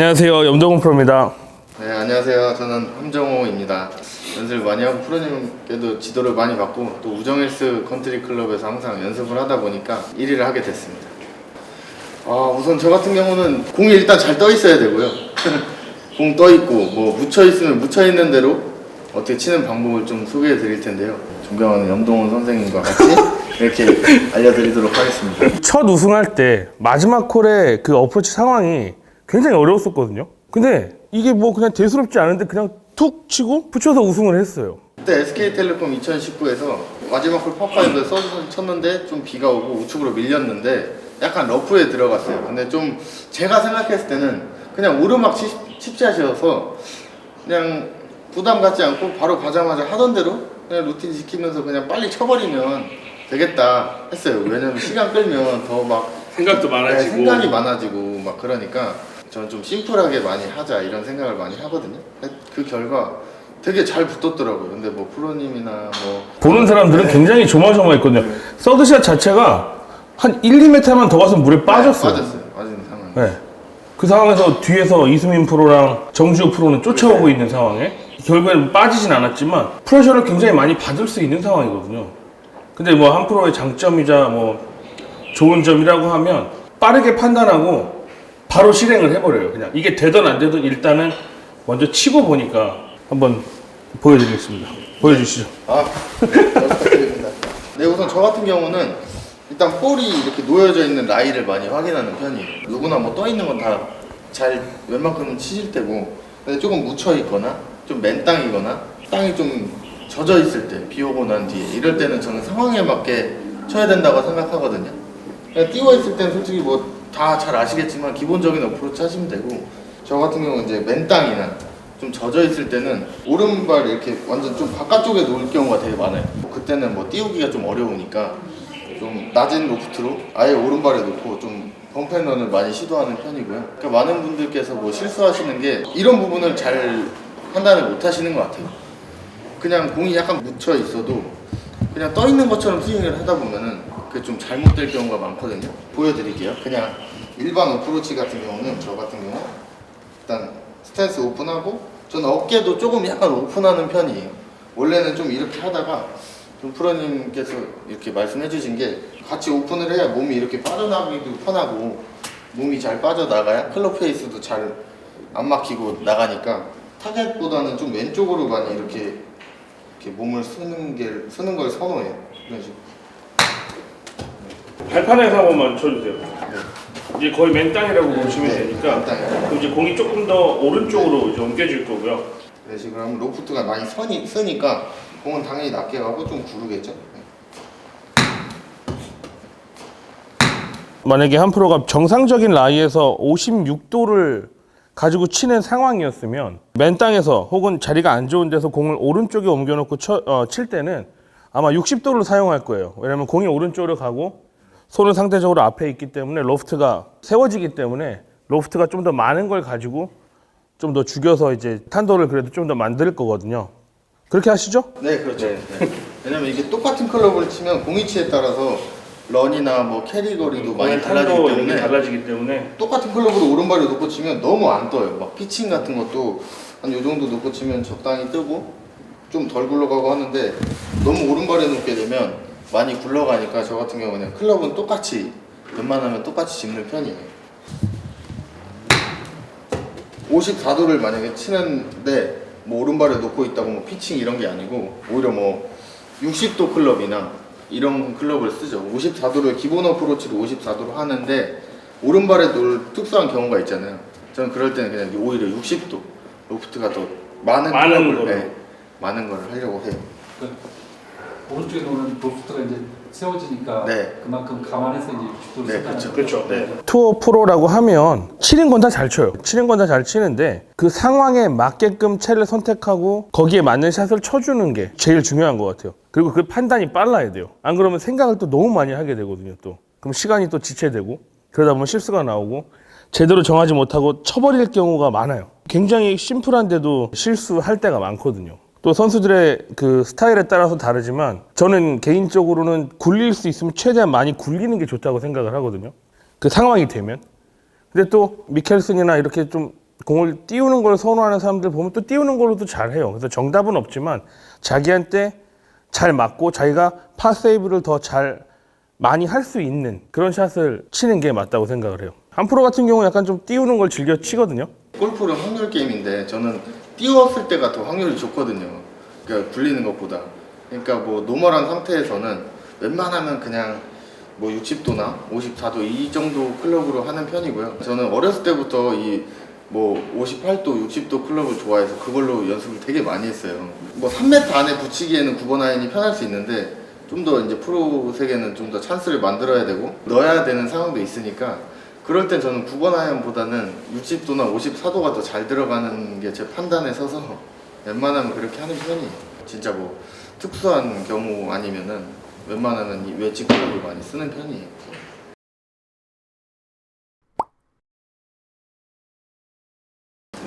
안녕하세요. 염동훈 프로입니다. 네, 안녕하세요. 저는 함정호입니다. 연습을 많이 하고 프로님께도 지도를 많이 받고 또 우정헬스 컨트리 클럽에서 항상 연습을 하다 보니까 1위를 하게 됐습니다. 아, 우선 저 같은 경우는 공이 일단 잘 떠 있어야 되고요. 공 떠 있고 뭐 묻혀 있으면 묻혀 있는 대로 어떻게 치는 방법을 좀 소개해 드릴 텐데요. 존경하는 염동훈 선생님과 같이 이렇게 알려드리도록 하겠습니다. 첫 우승할 때 마지막 콜의 그 어프로치 상황이 굉장히 어려웠었거든요. 근데 이게 뭐 그냥 대수롭지 않은데 그냥 툭 치고 붙여서 우승을 했어요. 그때 SK텔레콤 2019에서 마지막 홀 파5에 서서 쳤는데 좀 비가 오고 우측으로 밀렸는데 약간 러프에 들어갔어요. 근데 좀 제가 생각했을 때는 그냥 오르막 칩, 칩샷이어서 그냥 부담 갖지 않고 바로 가자마자 하던 대로 그냥 루틴 지키면서 그냥 빨리 쳐버리면 되겠다 했어요. 왜냐면 시간 끌면 더 막 생각도 네, 생각이 많아지고 막 그러니까 저는 좀 심플하게 많이 하자 이런 생각을 많이 하거든요. 그 결과 되게 잘 붙었더라고요. 근데 뭐 프로님이나 뭐 보는 사람들은 굉장히 조마조마했거든요. 서드샷 자체가 한 1, 2m만 더 가서 물에 빠졌어요. 빠졌어요. 빠진 상황. 네. 그 상황에서 뒤에서 이수민 프로랑 정지호 프로는 쫓아오고 있는 상황에 결국에는 빠지진 않았지만 프레셔를 굉장히 많이 받을 수 있는 상황이거든요. 근데 뭐 한 프로의 장점이자 뭐 좋은 점이라고 하면 빠르게 판단하고 바로 실행을 해버려요. 그냥 이게 되든 안 되든 일단은 먼저 치고 보니까 한번 보여드리겠습니다. 보여주시죠. 아, 부탁드립니다. 네, 우선 저 같은 경우는 일단 볼이 이렇게 놓여져 있는 라이를 많이 확인하는 편이에요. 누구나 뭐 떠 있는 건 다 잘 웬만큼은 치실 테고, 근데 조금 묻혀 있거나 좀 맨 땅이거나 땅이 좀 젖어 있을 때, 비 오고 난 뒤에 이럴 때는 저는 상황에 맞게 쳐야 된다고 생각하거든요. 그냥 띄워 있을 때는 솔직히 뭐 다 잘 아시겠지만 기본적인 어프로치 하시면 되고, 저 같은 경우는 이제 맨 땅이나 좀 젖어 있을 때는 오른발 이렇게 완전 좀 바깥쪽에 놓을 경우가 되게 많아요. 뭐 그때는 뭐 띄우기가 좀 어려우니까 좀 낮은 로프트로 아예 오른발에 놓고 좀 펌펜런을 많이 시도하는 편이고요. 그러니까 많은 분들께서 뭐 실수하시는 게 이런 부분을 잘 판단을 못 하시는 것 같아요. 그냥 공이 약간 묻혀 있어도 그냥 떠 있는 것처럼 스윙을 하다 보면은 그게 좀 잘못될 경우가 많거든요. 보여드릴게요. 그냥 일반 어프로치 같은 경우는 저 같은 경우 일단 스탠스 오픈하고 저는 어깨도 조금 약간 오픈하는 편이에요. 원래는 좀 이렇게 하다가 좀 프로님께서 이렇게 말씀해 주신 게 같이 오픈을 해야 몸이 이렇게 빠져나가기도 편하고 몸이 잘 빠져나가야 클럽 페이스도 잘 안 막히고 나가니까 타겟보다는 좀 왼쪽으로 많이 이렇게 이렇게 몸을 쓰는 게 쓰는 걸 선호해요. 이런 식으로. 발판에서 한 번만 쳐주세요. 이제 거의 맨 땅이라고 보시면 네, 되니까 맨 땅이요. 그럼 이제 공이 조금 더 오른쪽으로 이제 옮겨질 거고요. 식으로 하면 로프트가 많이 서니, 쓰니까 공은 당연히 낮게 가고 좀 구르겠죠. 네. 만약에 한 프로가 정상적인 라이에서 56도를 가지고 치는 상황이었으면 맨 땅에서 혹은 자리가 안 좋은 데서 공을 오른쪽에 옮겨놓고 쳐, 어, 칠 때는 아마 60도를 사용할 거예요. 왜냐면 공이 오른쪽으로 가고 손은 상대적으로 앞에 있기 때문에 로프트가 세워지기 때문에 로프트가 좀 더 많은 걸 가지고 좀 더 죽여서 이제 탄도를 그래도 좀 더 만들 거거든요. 그렇게 하시죠? 네, 그렇죠. 네. 왜냐면 이게 똑같은 클럽을 치면 공이치에 따라서 런이나 뭐 캐리 거리도 많이 달라지기 때문에 달라지기 때문에 똑같은 클럽으로 오른발에 놓고 치면 너무 안 떠요. 막 피칭 같은 것도 한 요 정도 놓고 치면 적당히 뜨고 좀 덜 굴러가고 하는데 너무 오른발에 놓게 되면 많이 굴러가니까 저 같은 경우는 클럽은 똑같이 웬만하면 똑같이 짚는 편이에요. 54도를 만약에 치는데 뭐 오른발에 놓고 있다고 뭐 피칭 이런 게 아니고 오히려 뭐 60도 클럽이나 이런 클럽을 쓰죠. 54도를 기본 어프로치로 54도로 하는데 오른발에 놓을 특수한 경우가 있잖아요. 저는 그럴 때는 그냥 오히려 60도 로프트가 더 많은, 많은 거로. 네, 많은 걸 하려고 해요. 그 오른쪽에 놓는 로프트가 이제 세워지니까 네. 그만큼 감안해서 이제 60도를 네, 그렇죠. 그렇죠. 네. 투어 프로라고 하면 치는 건 다 잘 쳐요. 치는 건 다 잘 치는데 그 상황에 맞게끔 채를 선택하고 거기에 맞는 샷을 쳐주는 게 제일 중요한 것 같아요. 그리고 그 판단이 빨라야 돼요. 안 그러면 생각을 또 너무 많이 하게 되거든요. 또 그럼 시간이 또 지체되고 그러다 보면 실수가 나오고 제대로 정하지 못하고 쳐버릴 경우가 많아요. 굉장히 심플한데도 실수할 때가 많거든요. 또 선수들의 그 스타일에 따라서 다르지만 저는 개인적으로는 굴릴 수 있으면 최대한 많이 굴리는 게 좋다고 생각을 하거든요. 그 상황이 되면. 근데 또 미켈슨이나 이렇게 좀 공을 띄우는 걸 선호하는 사람들 보면 또 띄우는 걸로도 잘해요. 그래서 정답은 없지만 자기한테 잘 맞고 자기가 파 세이브를 더 잘 많이 할 수 있는 그런 샷을 치는 게 맞다고 생각을 해요. 한 프로 같은 경우 는 약간 좀 띄우는 걸 즐겨 치거든요. 골프는 확률 게임인데 저는 띄웠을 때가 더 확률이 좋거든요. 그러니까 굴리는 것보다. 그러니까 뭐 노멀한 상태에서는 웬만하면 그냥 뭐 60도나 54도 이 정도 클럽으로 하는 편이고요. 저는 어렸을 때부터 이 뭐 58도, 60도 클럽을 좋아해서 그걸로 연습을 되게 많이 했어요. 뭐 3m 안에 붙이기에는 9번 아이언이 편할 수 있는데 좀 더 이제 프로 세계는 좀 더 찬스를 만들어야 되고 넣어야 되는 상황도 있으니까 그럴 땐 저는 9번 아이언보다는 60도나 54도가 더 잘 들어가는 게 제 판단에 서서 웬만하면 그렇게 하는 편이에요. 진짜 뭐 특수한 경우 아니면은 웬만하면 이 웨지 클럽을 많이 쓰는 편이에요.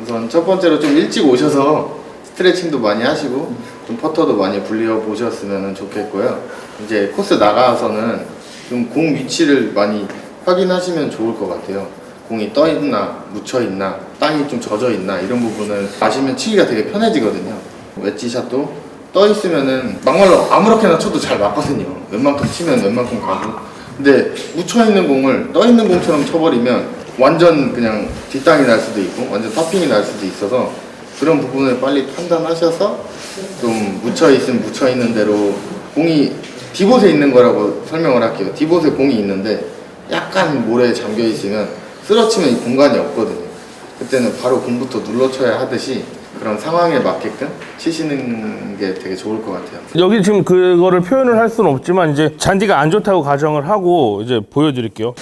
우선 첫 번째로 좀 일찍 오셔서 스트레칭도 많이 하시고 좀 퍼터도 많이 굴려 보셨으면 좋겠고요. 이제 코스 나가서는 좀 공 위치를 많이 확인하시면 좋을 것 같아요. 공이 떠 있나 묻혀 있나 땅이 좀 젖어 있나 이런 부분을 아시면 치기가 되게 편해지거든요. 웨지샷도 떠 있으면은 막말로 아무렇게나 쳐도 잘 맞거든요. 웬만큼 치면 웬만큼 가고. 근데 묻혀 있는 공을 떠 있는 공처럼 쳐버리면 완전 그냥 뒷땅이 날 수도 있고 완전 터핑이 날 수도 있어서 그런 부분을 빨리 판단하셔서 좀 묻혀 있으면 묻혀 있는 대로 공이 디봇에 있는 거라고 설명을 할게요. 디봇에 공이 있는데 약간 모래에 잠겨 있으면 쓰러치면 이 공간이 없거든요. 그때는 바로 공부터 눌러 쳐야 하듯이 그런 상황에 맞게끔 치시는 게 되게 좋을 것 같아요. 여기 지금 그거를 표현을 할 수는 없지만 이제 잔디가 안 좋다고 가정을 하고 이제 보여드릴게요.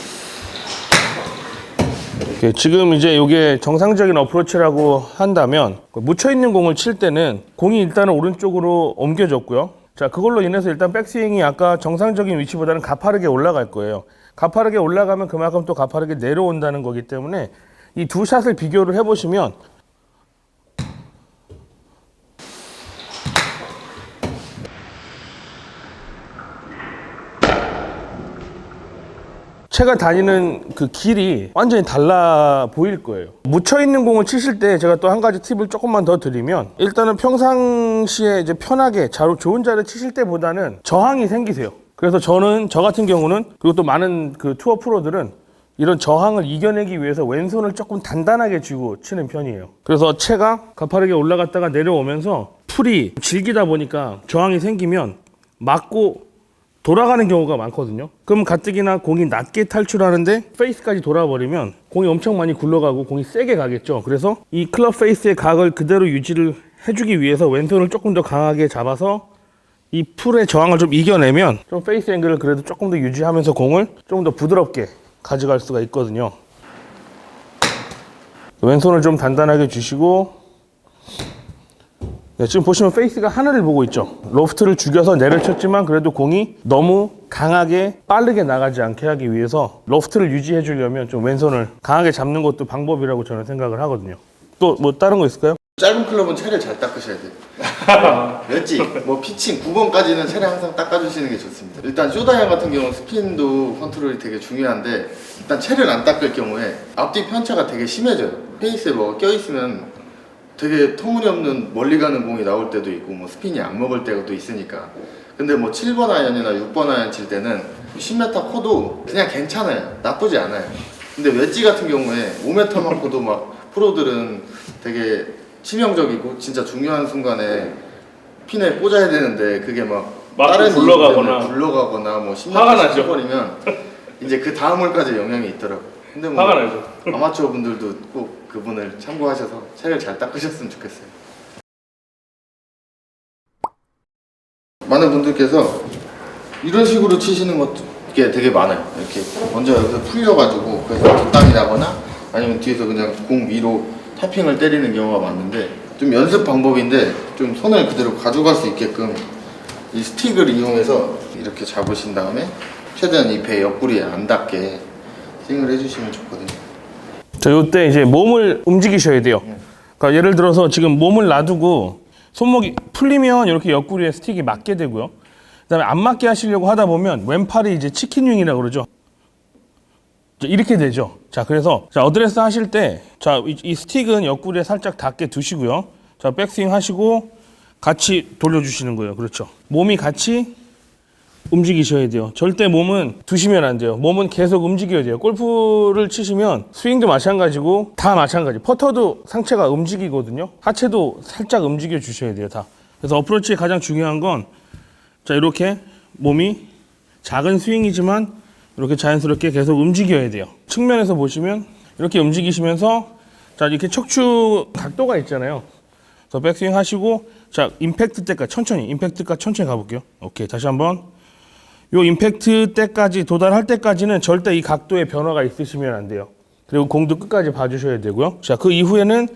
이렇게 지금 이제 이게 정상적인 어프로치라고 한다면 묻혀 있는 공을 칠 때는 공이 일단은 오른쪽으로 옮겨졌고요. 자 그걸로 인해서 일단 백스윙이 아까 정상적인 위치보다는 가파르게 올라갈 거예요. 가파르게 올라가면 그만큼 또 가파르게 내려온다는 거기 때문에 이 두 샷을 비교를 해보시면 채가 다니는 그 길이 완전히 달라 보일 거예요. 묻혀 있는 공을 치실 때 제가 또 한 가지 팁을 조금만 더 드리면 일단은 평상시에 이제 편하게 잘 좋은 자를 치실 때보다는 저항이 생기세요. 그래서 저는 저 같은 경우는 그리고 또 많은 그 투어 프로들은 이런 저항을 이겨내기 위해서 왼손을 조금 단단하게 쥐고 치는 편이에요. 그래서 채가 가파르게 올라갔다가 내려오면서 풀이 질기다 보니까 저항이 생기면 맞고 돌아가는 경우가 많거든요. 그럼 가뜩이나 공이 낮게 탈출하는데 페이스까지 돌아버리면 공이 엄청 많이 굴러가고 공이 세게 가겠죠. 그래서 이 클럽 페이스의 각을 그대로 유지를 해주기 위해서 왼손을 조금 더 강하게 잡아서 이 풀의 저항을 좀 이겨내면 좀 페이스 앵글을 그래도 조금 더 유지하면서 공을 조금 더 부드럽게 가져갈 수가 있거든요. 왼손을 좀 단단하게 주시고 네, 지금 보시면 페이스가 하늘을 보고 있죠. 로프트를 죽여서 내려쳤지만 그래도 공이 너무 강하게 빠르게 나가지 않게 하기 위해서 로프트를 유지해 주려면 좀 왼손을 강하게 잡는 것도 방법이라고 저는 생각을 하거든요. 또 뭐 다른 거 있을까요? 짧은 클럽은 채를 잘 닦으셔야 돼요. 웨지, 뭐 피칭 9번까지는 채를 항상 닦아주시는 게 좋습니다. 일단 쇼다이언 같은 경우는 스핀도 컨트롤이 되게 중요한데 일단 채를 안 닦을 경우에 앞뒤 편차가 되게 심해져요. 페이스에 뭐가 껴있으면 되게 터무니없는 멀리 가는 공이 나올 때도 있고 뭐 스핀이 안 먹을 때도 있으니까 근데 뭐 7번 아이언이나 6번 아이언 칠 때는 10m 커도 그냥 괜찮아요 나쁘지 않아요 근데 웨지 같은 경우에 5m만 커도 막 프로들은 되게 치명적이고 진짜 중요한 순간에 핀에 꽂아야 되는데 그게 막 맞고 다른 굴러가거나. 때문에 굴러가거나 뭐 10m 화가 나죠. 버리면 이제 그 다음 홀까지 영향이 있더라고 근데 뭐 화가 나죠. 아마추어 분들도 꼭 그분을 참고하셔서 채를 잘 닦으셨으면 좋겠어요. 많은 분들께서 이런 식으로 치시는 것게 되게 많아요. 이렇게 먼저 여기서 풀려가지고 그래서 뒷땅이 나거나 아니면 뒤에서 그냥 공 위로 타핑을 때리는 경우가 많은데 좀 연습 방법인데 좀 손을 그대로 가져갈 수 있게끔 이 스틱을 이용해서 이렇게 잡으신 다음에 최대한 이 배 옆구리에 안 닿게 스윙을 해주시면 좋거든요. 자, 요때 이제 몸을 움직이셔야 돼요. 그러니까 예를 들어서 지금 몸을 놔두고 손목이 풀리면 이렇게 옆구리에 스틱이 맞게 되고요. 그다음에 안 맞게 하시려고 하다 보면 왼팔이 이제 치킨윙이라고 그러죠. 자, 이렇게 되죠. 자, 그래서 자, 어드레스 하실 때 자, 자, 이, 이 스틱은 옆구리에 살짝 닿게 두시고요. 자, 백스윙 하시고 같이 돌려 주시는 거예요. 그렇죠. 몸이 같이 움직이셔야 돼요. 절대 몸은 두시면 안 돼요. 몸은 계속 움직여야 돼요. 골프를 치시면 스윙도 마찬가지고 다 마찬가지. 퍼터도 상체가 움직이거든요. 하체도 살짝 움직여 주셔야 돼요. 다. 그래서 어프로치의 가장 중요한 건 자, 이렇게 몸이 작은 스윙이지만 이렇게 자연스럽게 계속 움직여야 돼요. 측면에서 보시면 이렇게 움직이시면서 자, 이렇게 척추 각도가 있잖아요. 그래서 백스윙 하시고 자, 임팩트 때까지 천천히 임팩트까지 천천히 가볼게요. 오케이. 다시 한번 요 임팩트 때까지 도달할 때까지는 절대 이 각도의 변화가 있으시면 안 돼요. 그리고 공도 끝까지 봐주셔야 되고요. 자, 그 이후에는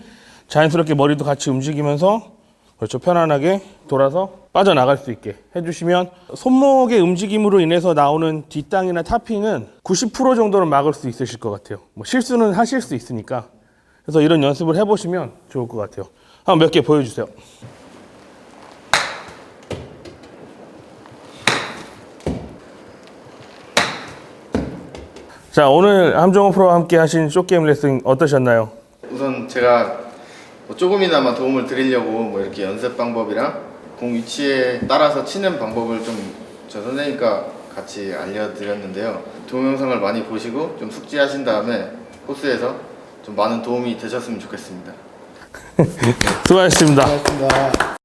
자연스럽게 머리도 같이 움직이면서 그렇죠. 편안하게 돌아서 빠져나갈 수 있게 해주시면 손목의 움직임으로 인해서 나오는 뒷땅이나 타핑은 90% 정도는 막을 수 있으실 것 같아요. 뭐 실수는 하실 수 있으니까. 그래서 이런 연습을 해보시면 좋을 것 같아요. 한번 몇개 보여주세요. 자, 오늘 함정호 프로와 함께 하신 쇼게임 레슨 어떠셨나요? 우선 제가 뭐 조금이나마 도움을 드리려고 뭐 이렇게 연습 방법이랑 공 위치에 따라서 치는 방법을 좀 저 선생님과 같이 알려드렸는데요. 동영상을 많이 보시고 좀 숙지하신 다음에 코스에서 좀 많은 도움이 되셨으면 좋겠습니다. 수고하셨습니다. 고맙습니다.